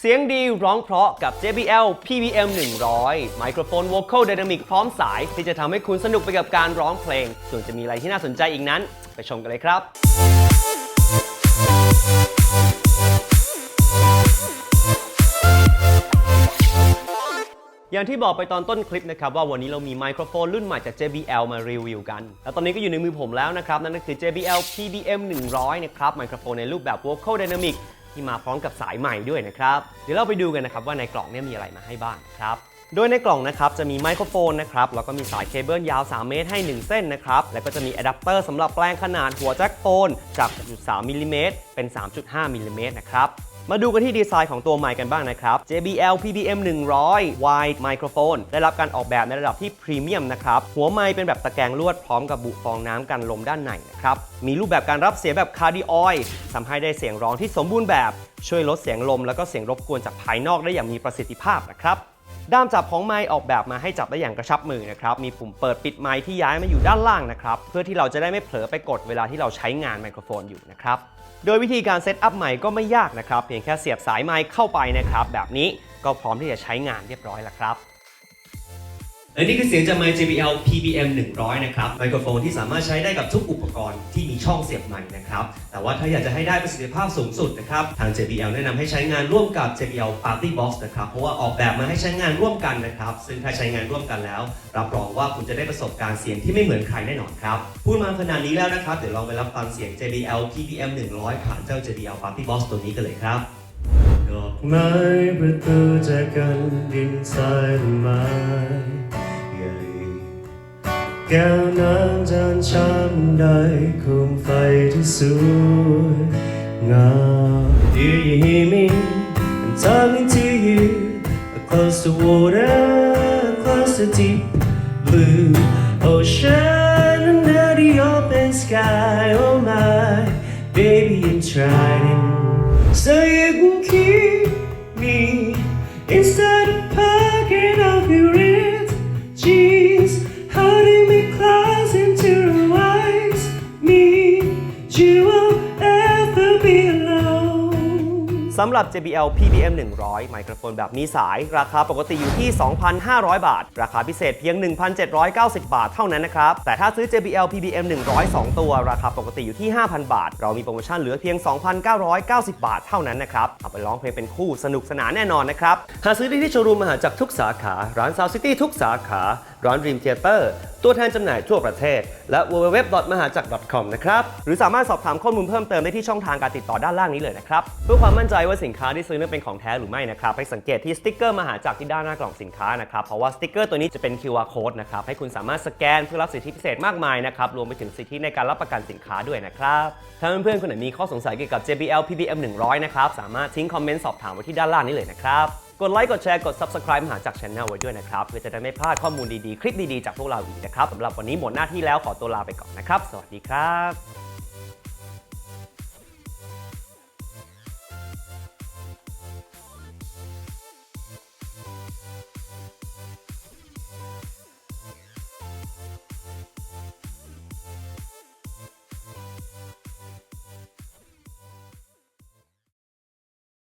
เสียงดีร้องเพราะกับ JBL PBM 100 ไมโครโฟน Vocal Dynamic พร้อมสาย ที่จะทำให้คุณสนุกไปกับการร้องเพลง ส่วนจะมีอะไรที่น่าสนใจอีกนั้น ไปชมกันเลยครับ อย่างที่บอกไปตอนต้นคลิปนะครับ ว่าวันนี้เรามีไมโครโฟนรุ่นใหม่จาก JBL มารีวิวกัน แล้วตอนนี้ก็อยู่ในมือผมแล้วนะครับ นั่นก็คือ JBL PBM 100 นะครับ ไมโครโฟนในรูปแบบ Vocal Dynamic ที่มาพร้อมกับสายใหม่ด้วยนะครับ เดี๋ยวเราไปดูกันนะครับว่าในกล่องเนี่ยมีอะไรมาให้บ้างครับโดยในกล่องนะครับจะมีไมโครโฟนนะครับแล้วก็มีสายเคเบิลยาว 3 เมตรให้ 1 เส้นนะครับแล้วก็จะมีอะแดปเตอร์สำหรับแปลงขนาดหัวแจ็คโฟนจาก 6.3มิลลิเมตรเป็น 3.5มิลลิเมตรนะครับ มาดูกันที่ดีไซน์ของตัวไมค์กันบ้างนะครับ JBL PBM 100 Wide Microphone ได้รับการออกแบบในระดับที่พรีเมียมนะครับ หัวไมค์เป็นแบบตะแกรงลวดพร้อมกับบุฟองน้ำกันลมด้านในนะครับ มีรูปแบบการรับเสียงแบบคาร์ดิออยทำให้ได้เสียงร้องที่สมบูรณ์แบบ ช่วยลดเสียงลม แล้วก็เสียงรบกวนจากภายนอกได้อย่างมีประสิทธิภาพนะครับ ด้ามจับของไม้ออกแบบมาให้จับได้อย่างกระชับมือนะครับ มีปุ่มเปิดปิดไม้ที่ย้ายมาอยู่ด้านล่างนะครับ เพื่อที่เราจะได้ไม่เผลอไปกดเวลาที่เราใช้งานไมโครโฟนอยู่นะครับ โดยวิธีการเซตอัพใหม่ก็ไม่ยากนะครับ เพียงแค่เสียบสายไม้เข้าไปนะครับ แบบนี้ก็พร้อมที่จะใช้งานเรียบร้อยแล้วครับ และนี่คือเสียงจากไมค์ JBL PBM 100 นะครับ ไมโครโฟนที่สามารถใช้ได้กับทุกอุปกรณ์ที่มีช่องเสียบไมค์นะครับ แต่ว่าถ้าอยากจะให้ได้ประสิทธิภาพสูงสุดนะครับ ทาง JBL แนะนำให้ใช้งานร่วมกับ JBL Party Box นะครับ เพราะว่าออกแบบมาให้ใช้งานร่วมกันนะครับ ซึ่งถ้าใช้งานร่วมกันแล้ว รับรองว่าคุณจะได้ประสบการณ์เสียงที่ไม่เหมือนใครแน่นอนครับ พูดมาขนาดนี้แล้วนะครับ เดี๋ยวลองไปรับฟังเสียง JBL PBM 100 ผ่านเจ้า JBL Party Box ตัวนี้กันเลยครับดอกไม้ประตูจากกันดินทรายไม้ แก้วน้ำจานชามได้โคมไฟที่สวยงาม Do you hear me? I'm talking to you across the water, across the deep blue ocean, under the open sky. Oh my, baby, you're trying. So you can keep me inside Me, สำหรับ JBL PBM 100 ไมโครโฟนแบบมีสาย ราคาปกติอยู่ที่ 2,500 บาท ราคาพิเศษเพียง 1,790 บาทเท่านั้นนะครับ แต่ถ้าซื้อ JBL PBM 100 2 ตัว ราคาปกติอยู่ที่ 5,000 บาท เรามีโปรโมชั่นเหลือเพียง 2,990 บาทเท่านั้นนะครับ เอาไปร้องเพลงเป็นคู่สนุกสนานแน่นอนนะครับ หาซื้อได้ที่โชว์รูมมหาจักรทุกสาขา ร้าน Sound City ทุกสาขา ร้าน Dream Theater ตัวแทนจำหน่ายทั่วประเทศ และ www มหาจักร .com นะครับ หรือสามารถสอบถามข้อมูลเพิ่มเติมได้ที่ช่องทางการติดต่อด้านล่างนี้เลยนะครับ เพื่อความมั่นใจว่าสินค้าที่ซื้อนั้นเป็นของแท้หรือไม่นะครับ ให้สังเกตที่สติกเกอร์มหาจักรที่ด้านหน้ากล่องสินค้านะครับ เพราะว่าสติกเกอร์ตัวนี้จะเป็น QR code นะครับ ให้คุณสามารถสแกนเพื่อรับสิทธิพิเศษมากมายนะครับ รวมไปถึงสิทธิในการรับประกันสินค้าด้วยนะครับ ถ้าเพื่อนๆคนไหนมีข้อสงสัยเกี่ยวกับ JBL PBM 100 นะครับ สามารถทิ้งคอมเมนต์สอบถามไว้ที่ด้านล่างนี้เลยนะครับกดไลค์กดแชร์กด Subscribe มหาจักร Channel ไว้ด้วยนะครับ เพื่อจะได้ไม่พลาดข้อมูลดีๆ คลิปดีๆ จากพวกเราอีกนะครับสำหรับวันนี้หมดหน้าที่แล้วขอตัวลาไปก่อนนะครับ สวัสดีครับ